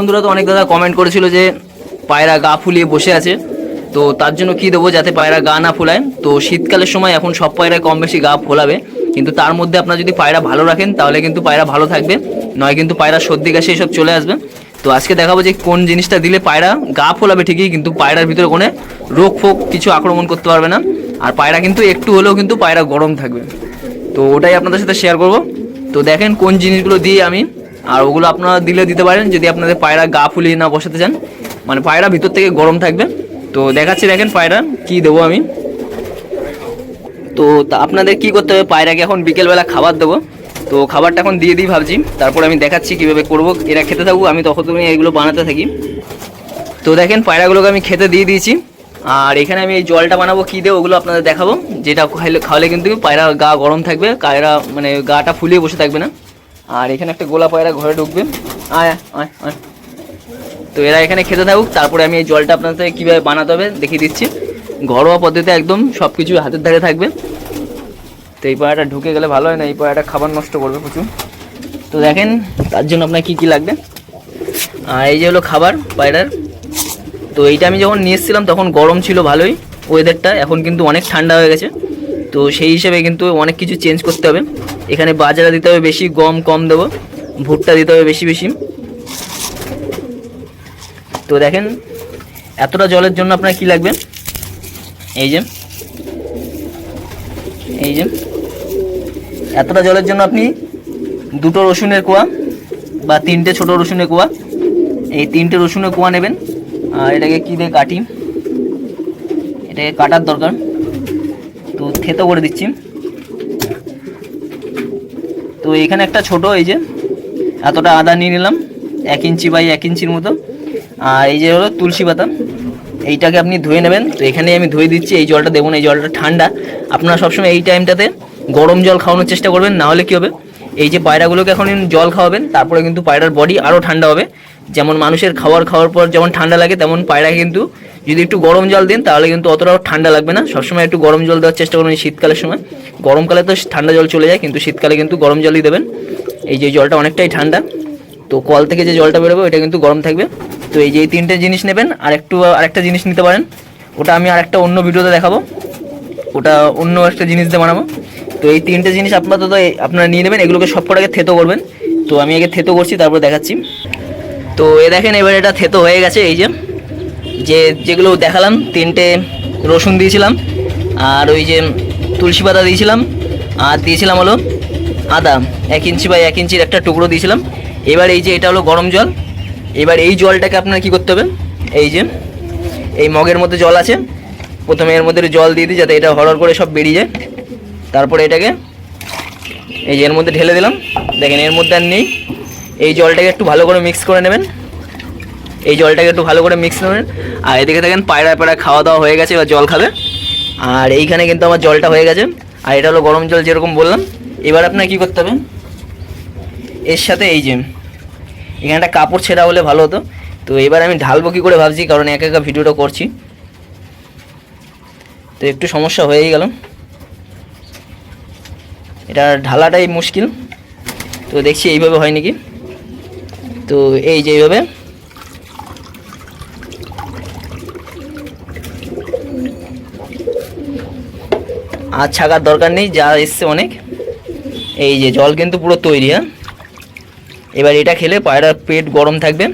বন্ধুরা তো অনেক দাদা কমেন্ট করেছিল যে পায়রা গা ফুলিয়ে বসে আছে। তো তার জন্য কি দেবো যাতে পায়রা গা না ফোলায়? তো শীতকালের সময় এখন সব পায়রায় কম বেশি গা ফোলাবে। কিন্তু তার মধ্যে আপনারা যদি পায়রা ভালো রাখেন, তাহলে কিন্তু পায়রা ভালো থাকবে। নয় কিন্তু পায়রা সর্দি কাশি এসব চলে আসবে। তো আজকে দেখাবো যে কোন জিনিসটা দিলে পায়রা গা ফোলাবে ঠিকই, কিন্তু পায়রার ভিতরে কোনো রোগ ফোক কিছু আক্রমণ করতে পারবে না। আর পায়রা কিন্তু একটু হলেও কিন্তু পায়রা গরম থাকবে। তো ওটাই আপনাদের সাথে শেয়ার করব। তো দেখেন কোন জিনিসগুলো দিয়ে আমি আর ওগুলো আপনারা দিলে দিতে পারেন, যদি আপনাদের পায়রা গা ফুলিয়ে না বসাতে চান। মানে পায়রা ভিতর থেকে গরম থাকবে। তো দেখাচ্ছি দেখেন পায়রা, কি দেবো আমি। তো আপনাদের কি করতে হবে? পায়রাকে এখন বিকেলবেলা খাবার দেবো। তো খাবারটা এখন দিয়ে দিই ভাবছি। তারপর আমি দেখাচ্ছি কীভাবে করব। এরা খেতে থাকুক, আমি তখন তুমি এগুলো বানাতে থাকি। তো দেখেন পায়রাগুলোকে আমি খেতে দিয়ে দিয়েছি। আর এখানে আমি এই জলটা বানাবো, কী দেবো ওগুলো আপনাদের দেখাবো। যেটা খাইলে খাওয়ালে কিন্তু পায়রা গা গরম থাকবে, পায়রা মানে গাটা ফুলিয়ে বসে থাকবে না। আর এখানে একটা গোলা পায়রা ঘরে ঢুকবে। আয় আয় আয়। তো এরা এখানে খেতে থাকুক, তারপরে আমি এই জলটা আপনাদের কীভাবে বানাতে হবে দেখিয়ে দিচ্ছি। ঘরোয়া পদ্ধতিতে একদম সব কিছু হাতের ধারে থাকবে। তো এই পায়রাটা ঢুকে গেলে ভালো হয় না, এই পায়রাটা খাবার নষ্ট করবে প্রচুর। তো দেখেন, তার জন্য আপনার কী কী লাগবে? আর এই যে হলো খাবার পায়রার। তো এইটা আমি যখন নিয়ে এসেছিলাম, তখন গরম ছিল ভালোই। ওয়েদারটা এখন কিন্তু অনেক ঠান্ডা হয়ে গেছে। তো সেই হিসেবে কিন্তু অনেক কিছু চেঞ্জ করতে হবে। এখানে বাজারা দিতে হবে বেশি, গম কম দেবো। ভুট্টা দিতে হবে বেশি বেশি। তো দেখেন, এতটা জলের জন্য আপনার কি লাগবে? এই যে এই যে, এতটা জলের জন্য আপনি দুটো রসুনের কোয়া বা তিনটে ছোট রসুনের কোয়া, এই তিনটে রসুনের কোয়া নেবেন। আর এটাকে কী দিয়ে কাটি? এটাকে কাটার দরকার। তো থেতো করে দিচ্ছি। এখানে একটা ছোট এই যে, এতটা আদা নিয়ে নিলাম, এক ইঞ্চি বাই এক ইঞ্চির মতো। আর এই যে হলো তুলসী পাতা, এইটাকে আপনি ধুয়ে নেবেন। তো এখানে আমি ধুয়ে দিচ্ছি, এই জলটা দেবো না এই জলটা ঠান্ডা। আপনারা সবসময় এই টাইমটাতে গরম জল খাওয়ানোর চেষ্টা করবেন, না হলে কী হবে? এই যে পায়রাগুলোকে এখন জল খাওয়াবেন, তারপরে কিন্তু পায়রার বডি আরও ঠান্ডা হবে। যেমন মানুষের খাওয়ার খাওয়ার পর যেমন ঠান্ডা লাগে, তেমন পায়রা কিন্তু যদি একটু গরম জল দিন, তাহলে কিন্তু অতটাও ঠান্ডা লাগবে না। সবসময় একটু গরম জল দেওয়ার চেষ্টা এই শীতকালের সময়। গরমকালে তো ঠান্ডা জল চলে যায়, কিন্তু শীতকালে কিন্তু গরম জলই দেবেন। এই যে জলটা অনেকটাই ঠান্ডা, তো কল থেকে যে জলটা বেরোবে ওটা কিন্তু গরম থাকবে। তো এই যে এই তিনটে জিনিস নেবেন, আর একটু আরেকটা জিনিস নিতে পারেন। ওটা আমি আরেকটা অন্য ভিডিওতে দেখাবো। ওটা অন্য একটা জিনিস দিয়ে বানাবো। তো এই তিনটে জিনিস আপাতত আপনারা নিয়ে নেবেন, এগুলোকে সব কটাকে থেতো করবেন। তো আমি আগে থেতো করছি, তারপর দেখাচ্ছি। তো এ দেখেন, এবার এটা থেতো হয়ে গেছে, এই যে। যে, যেগুলো দেখালাম, তিনটে রসুন দিয়েছিলাম, আর ওই যে তুলসী পাতা দিয়েছিলাম, আর দিয়েছিলাম হলো আদা। এক ইঞ্চি বা এক ইঞ্চির একটা টুকরো দিয়েছিলাম। এবার এই যে এটা হলো গরম জল। এবার এই জলটাকে আপনার কি করতে হবে? এই যে, এই মগের মধ্যে জল আছে। প্রথমে এর মধ্যে জল দিয়ে দিই যাতে এটা হরর করে সব বেরিয়ে যায়। তারপরে এটাকে এই যে এর মধ্যে ঢেলে দিলাম। দেখেন, এর মধ্যে আর নেই। এই জলটাকে একটু ভালো করে মিক্স করে নেবেন। এই জলটাকে একটু ভালো করে মিক্স নেবেন। আর এদিকে দেখেন পায়রা পায়রা খাওয়া দাওয়া হয়ে গেছে, এবার জল খাবে। আর এইখানে কিন্তু আমার জলটা হয়ে গেছে। আর এটা হলো গরম জল যেরকম বললাম। এবার আপনার কি করতে হবে? এর সাথে এই যে, এখানে একটা কাপড় ছেঁড়া হলে ভালো হতো। তো এবার আমি ঢালবো কী করে ভাবছি, কারণ একা একা ভিডিওটা করছি। তো একটু সমস্যা হয়েই গেল। এটা ঢালাটাই মুশকিল। তো দেখছি এইভাবে হয় নাকি। তো এই যে এইভাবে। আর ছাকার দরকার নেই, যা এসছে অনেক। এই যে জল কিন্তু পুরো তৈরি হ্যাঁ? এবার এটা খেলে পায়রার পেট গরম থাকবে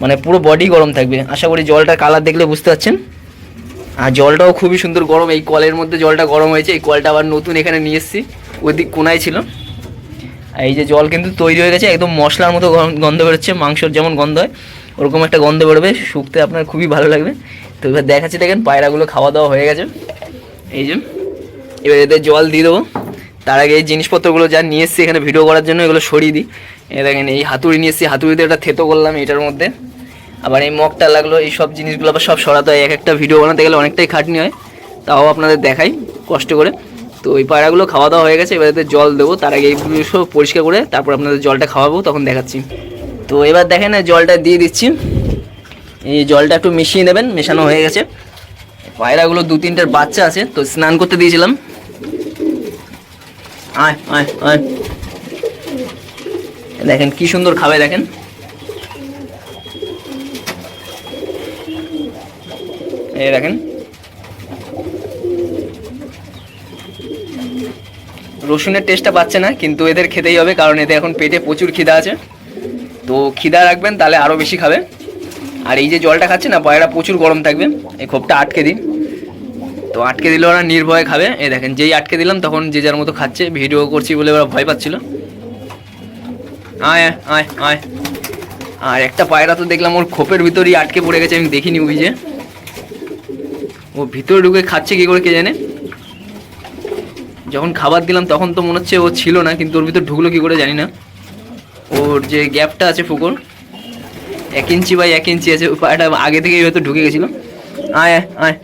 মানে পুরো বডি গরম থাকবে। আশা করি জলটা কালার দেখলে বুঝতে পারছেন। আর জলটাও খুবই সুন্দর গরম, এই কলের মধ্যে জলটা গরম হয়েছে, এই কলটা আবার নতুন এখানে নিয়ে এসেছি ওই দিক কোনায় ছিল। আর এই যে জল কিন্তু তৈরি হয়ে গেছে, একদম মশলার মতো গন- গন্ধ বেরোচ্ছে, মাংসর যেমন গন্ধ হয়, ওরকম একটা গন্ধ বেরোবে, শুকতে আপনার খুবই ভালো লাগবে। তো এবার দেখাচ্ছি, দেখেন, পায়রাগুলো খাওয়া দাওয়া হয়ে গেছে। এই যে এবার এদের জল দিয়ে দেবো। তার আগে এই জিনিসপত্রগুলো যা নিয়ে এসেছি এখানে ভিডিও করার জন্য এগুলো সরিয়ে দিই। দেখেন, এই হাতুড়ি নিয়ে এসেছি, হাতুড়িতে এটা থেতো করলাম এটার মধ্যে। আবার এই মগটা লাগল, এই সব জিনিসগুলো আবার সব সরাতে হয়, এক একটা ভিডিও বানাতে গেলে অনেকটাই খাটনি হয়। তাও আপনাদের দেখাই, কষ্ট করে। তো ওই পায়রাগুলো খাওয়া দাওয়া হয়ে গেছে, এবার এদের জল দেবো। তার আগে এইগুলো সব পরিষ্কার করে তারপর আপনাদের জলটা খাওয়াবো, তখন দেখাচ্ছি। তো এবার দেখেন জলটা দিয়ে দিচ্ছি। এই জলটা একটু মিশিয়ে নেবেন, মেশানো হয়ে গেছে। পায়রাগুলো দু তিনটার বাচ্চা আছে, তো স্নান করতে দিয়েছিলাম। আয় আয় আয়। দেখেন, কি সুন্দর খাবে, দেখেন। এই দেখেন। রসুনের টেস্টটা পাচ্ছে না, কিন্তু এদের খেতেই হবে, কারণ এদের এখন পেটে প্রচুর খিদা আছে। তো খিদা রাখবেন, তাহলে আরও বেশি খাবে। আর এই যে জলটা খাচ্ছে না, পায়রা প্রচুর গরম থাকবে। এই খোপটা আটকে দিই তো আটকে দিলে ওরা নির্ভয়ে খাবে। এই দেখেন যেই আটকে দিলাম তখন যে যার মতো খাচ্ছে। ভিডিও করছি বলে ওরা ভয় পাচ্ছিল। আয় আয় আয়। আর একটা পায়রা তো দেখলাম ওর খোপের ভিতরেই আটকে পড়ে গেছে আমি দেখিনি ওই যে। ও ভিতরে ঢুকে খাচ্ছে কি করে কে জানে? যখন খাবার দিলাম তখন তো মনে হচ্ছে ও ছিল না কিন্তু ওর ভিতর ঢুকলো কি করে জানি না। ওর যে গ্যাপটা আছে ফুকোর এক ইঞ্চি বাই এক ইঞ্চি আছে পায়রাটা আগে থেকেই হয়তো ঢুকে গেছিল। আয়, আয়।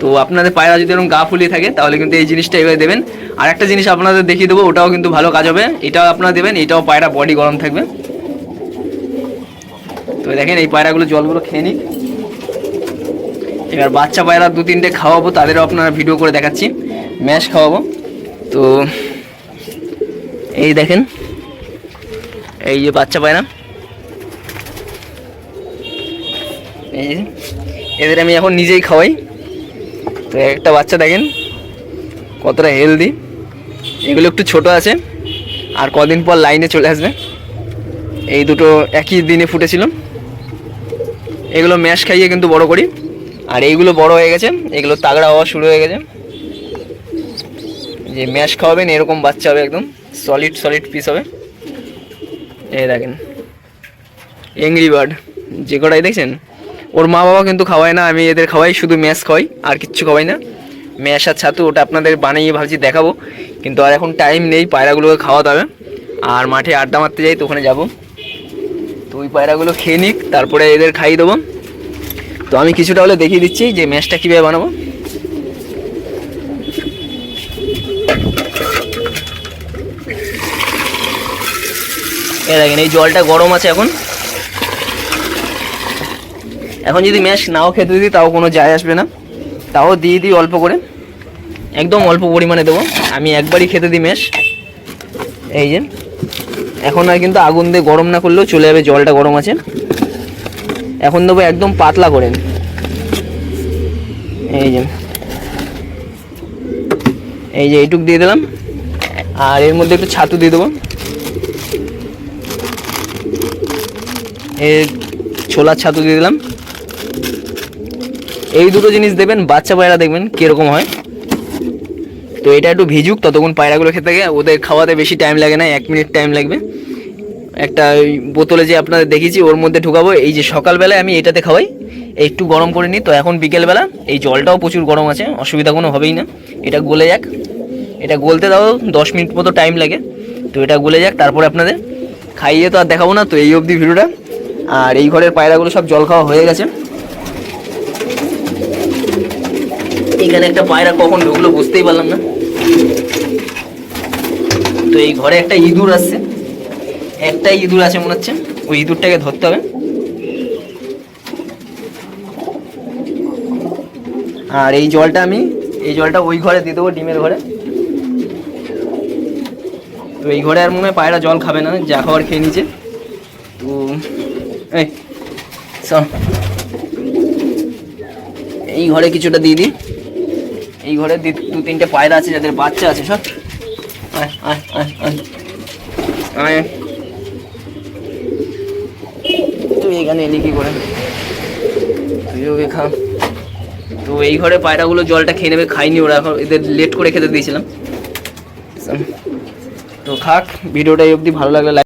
তো আপনাদের পায়রা যদি এরকম গা ফুলিয়ে থাকে, তাহলে কিন্তু এই জিনিসটা এভাবে দেবেন। আর একটা জিনিস আপনাদের দেখিয়ে দেবো, ওটাও কিন্তু ভালো কাজ হবে। এটাও আপনারা দেবেন, এটাও পায়রা বডি গরম থাকবে। তো দেখেন, এই পায়রাগুলো জলগুলো খেয়ে নিক এবার বাচ্চা পায়রা দু তিনটে খাওয়াবো, তাদেরও আপনারা ভিডিও করে দেখাচ্ছি। ম্যাশ খাওয়াবো। তো এই দেখেন, এই যে বাচ্চা পায়রা। এই এদের আমি এখন নিজেই খাওয়াই। তো একটা বাচ্চা দেখেন, কতটা হেলদি এগুলো একটু ছোট আছে, আর কদিন পর লাইনে চলে আসবে। এই দুটো একই দিনে ফুটেছিল। এগুলো ম্যাশ খাইয়ে কিন্তু বড় করি। আর এইগুলো বড় হয়ে গেছে, এগুলো তাগড়া হওয়া শুরু হয়ে গেছে। যে ম্যাশ খাওয়াবেন, এরকম বাচ্চা হবে একদম সলিড সলিড পিস হবে। এই দেখেন এংরি বার্ড যে কটাই দেখছেন ওর মা বাবা কিন্তু খাওয়ায় না, আমি এদের খাওয়াই, শুধু ম্যাশ খাওয়াই, আর কিচ্ছু খাওয়াই না। ম্যাশ আর ছাতু ওটা আপনাদের বানিয়ে ভাবছি দেখাবো, কিন্তু আর এখন টাইম নেই, পায়রাগুলোকে খাওয়াতে হবে। আর মাঠে আড্ডা মারতে যাই, তো ওখানে যাব। তো ওই পায়রাগুলো খেয়ে নিক, তারপরে এদের খাইয়ে দেবো। তো আমি কিছুটা হলে দেখিয়ে দিচ্ছি যে ম্যাশটা কীভাবে বানাবো। এ দেখেন, এই জলটা গরম আছে এখন। এখন যদি ম্যাশ নাও খেতে দিই, তাও কোনো যায় আসবে না। তাও দিয়ে দিই অল্প করে। একদম অল্প পরিমাণে দেবো। আমি একবারই খেতে দিই ম্যাশ এই যে। এখন আর কিন্তু আগুন দিয়ে গরম না করলেও চলে যাবে, জলটা গরম আছে। এখন দেবো একদম পাতলা করে। এই যে। এই যে এইটুক দিয়ে দিলাম। আর এর মধ্যে একটু ছাতু দিয়ে দেবো। এর ছোলার ছাতু দিয়ে দিলাম। এই দুটো জিনিস দেবেন, বাচ্চা পায়রা দেখবেন কীরকম হয়। তো এটা একটু ভিজুক, ততক্ষণ পায়রাগুলো খেতে গিয়ে ওদের খাওয়াতে বেশি টাইম লাগে না, এক মিনিট টাইম লাগবে। একটা ওই বোতলে যে আপনাদের দেখিয়েছি, ওর মধ্যে ঢুকাবো। এই যে সকালবেলায় আমি এটাতে খাওয়াই, একটু গরম করে নিই। তো এখন বিকেলবেলা, এই জলটাও প্রচুর গরম আছে, অসুবিধা কোনো হবেই না। এটা গলে যাক। এটা গলতে দাও, দশ মিনিট মতো টাইম লাগে। তো এটা গলে যাক, তারপরে আপনাদের খাইয়ে তো আর দেখাবো না। তো এই অবধি ভিডিওটা। আর এই ঘরের পায়রাগুলো সব জল খাওয়া হয়ে গেছে। এখানে একটা পায়রা কখন ঢুকলো বুঝতেই পারলাম না। তো এই ঘরে একটা ইঁদুর আসছে একটা ইঁদুর আছে মনে হচ্ছে। ওই ইঁদুরটাকে ধরতে হবে। আর এই জলটা আমি, এই জলটা ওই ঘরে দিয়ে দেবো, ডিমের ঘরে। তো এই ঘরে আর মনে হয় পায়রা জল খাবে না, যা খাবার খেয়ে নিচ্ছে তো এই ঘরে কিছুটা দিয়ে দিই। এই ঘরে দি- তিনটে পায়রা আছে, যাদের বাচ্চা আছে, সব। আয় আয় আয় তুই এখানে এলি কি করে? তুই ওকে খা। তো এই ঘরে পায়রাগুলো জলটা খেয়ে নেবে খাইনি ওরা, এখন এদের লেট করে খেতে দিয়েছিলাম। তো খাক, ভিডিওটা এই অবধি ভালো লাগলে